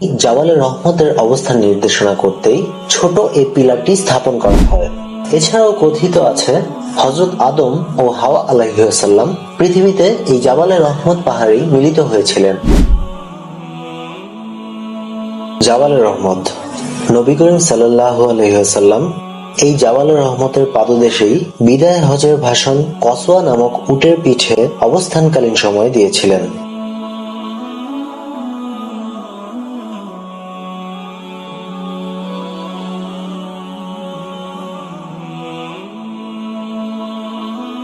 জাওয়ালে রহমতের অবস্থান নির্দেশনা করতেই ছোট এই পিলারটি স্থাপন করা হয়। এছাড়াও কথিত আছে হজরত আদম ও হাওয়া আলাইসাল্লাম পৃথিবীতে এই জাবালে রহমত পাহাড়েই মিলিত হয়েছিলেন। জাবালে রহমত। নবী করিম সাল্লাহ আলহিহাসাল্লাম এই জাবালে রহমতের পাদদেশেই বিদায় হজের ভাষণ কসোয়া নামক উটের পিঠে অবস্থানকালীন সময় দিয়েছিলেন।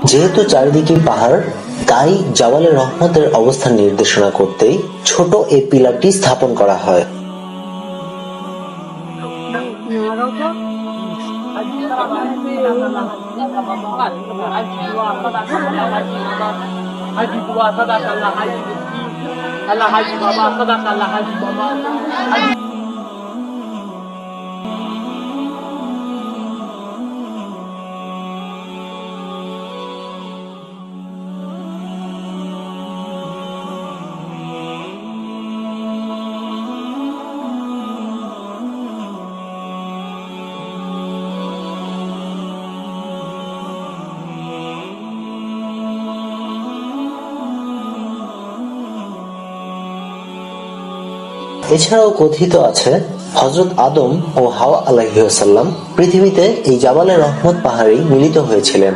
যেহেতু চারিদিকে পাহাড়, তাই জাওয়ালে রহমতের অবস্থান নির্দেশনা করতেই ছোট এই পিলারটি স্থাপন করা হয় Haji dua sadakallah haji miskin. Allah এছাড়াও কথিত আছে হজরত আদম ও হাওয়া আলাহিসাল্লাম পৃথিবীতে এই জাবালে রহমত পাহাড়েই মিলিত হয়েছিলেন।